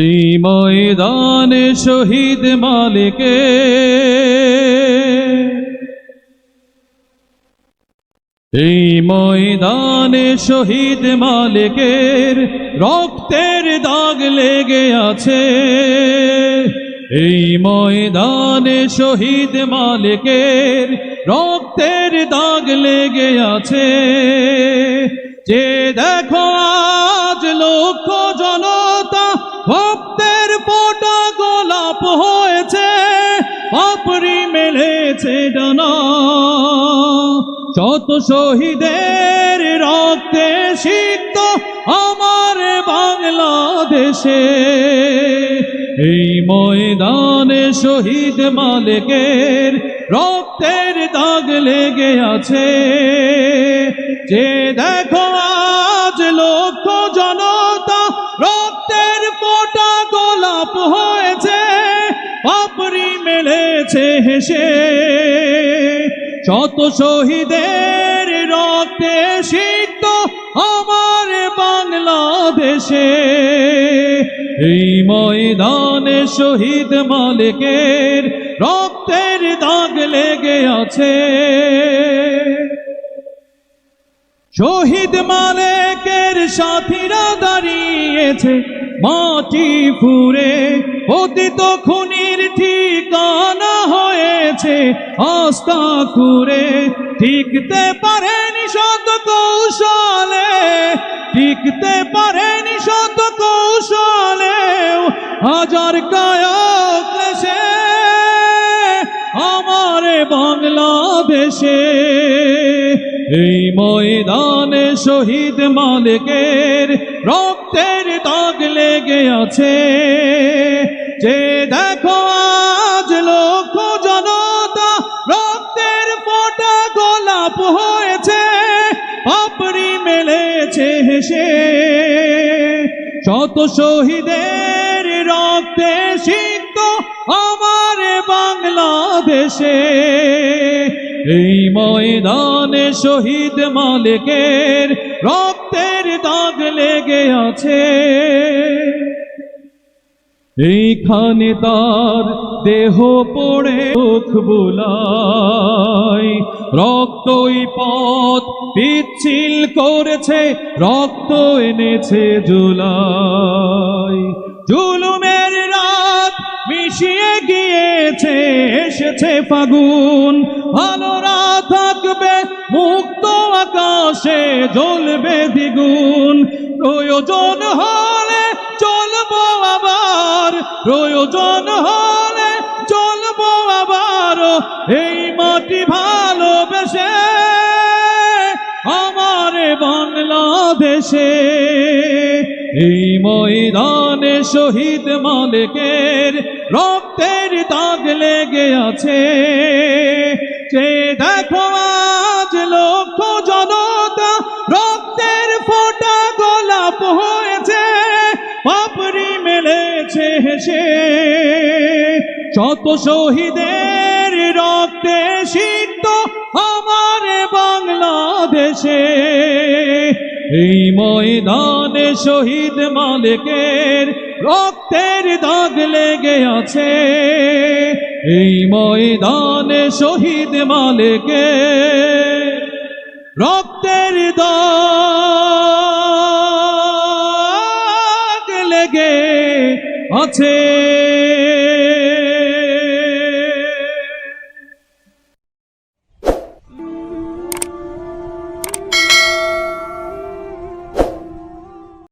এই ময়দানে শহীদ মালিকে। এই ময়দানে শহীদ মালিকের রক্তের দাগ লেগে আছে। এই ময়দানে শহীদ মালিকের রক্তের দাগ লেগে আছে। যে দেখো আজ লক্ষ পোটা গোলাপ হয়েছে, পাপড়ি মেলেছে ডানা। শত শহীদের রক্তে সিক্ত আমার বাংলাদেশে, এই ময়দানে শহীদ মালিকের রক্তের দাগ লেগে আছে। যে দেখো আজ লক্ষ জনতা পাপড়ি মেলেছে হেসে। শত শহীদের রক্তে সিক্ত আমার বাংলাদেশে। এই ময়দানে শহীদ মালিকের রক্তের দাগ লেগে আছে। শহীদ মালিকের সাথীরা দাঁড়িয়েছে মাটি ফুরে অতীত খুনির ঠিকানা হয়েছে আস্থা খুরে টিকতে পারেনি শত কৌশলে, টিকতে পারেনি শত কৌশলে হাজার দেশে আমার বাংলাদেশে এই ময়দানে শহীদ মালিকের রক্তের দাগ লেগে আছে। যে গোলাপ হয়েছে, পাপড়ি মেলেছে হেসে। শত শহীদের রক্তে সিক্ত আমার বাংলাদেশে। এই ময়দানে শহীদ মালিকের রক্তের দাগ লেগে আছে। এইখানে তার দেহ পড়ে চোখ বুলাই। রক্তই পথ পিচ্ছিল করেছে, রক্ত এনেছে জুলাই। জুলুমের রাত মিশিয়ে গিয়েছে, এসেছে ফাগুন। ভালোরা থাকবে, মুক্ত আকাশে জ্বলবে দ্বিগুণ। প্রয়োজন আবার প্রয়োজন হলে চলবো আবার এই মাটি ভালোবেসে আমার বাংলাদেশে। এই ময়দানে শহীদ মালিকের রক্তের দাগ লেগে আছে। যে দেখো হেসে শত শহীদের রক্তে সিক্ত আমার বাংলাদেশে, এই ময়দানে শহীদ মালিকের রক্তের দাগ লেগে আছে। এই ময়দানে শহীদ মালিকের রক্তের দাগ লেগে আছে।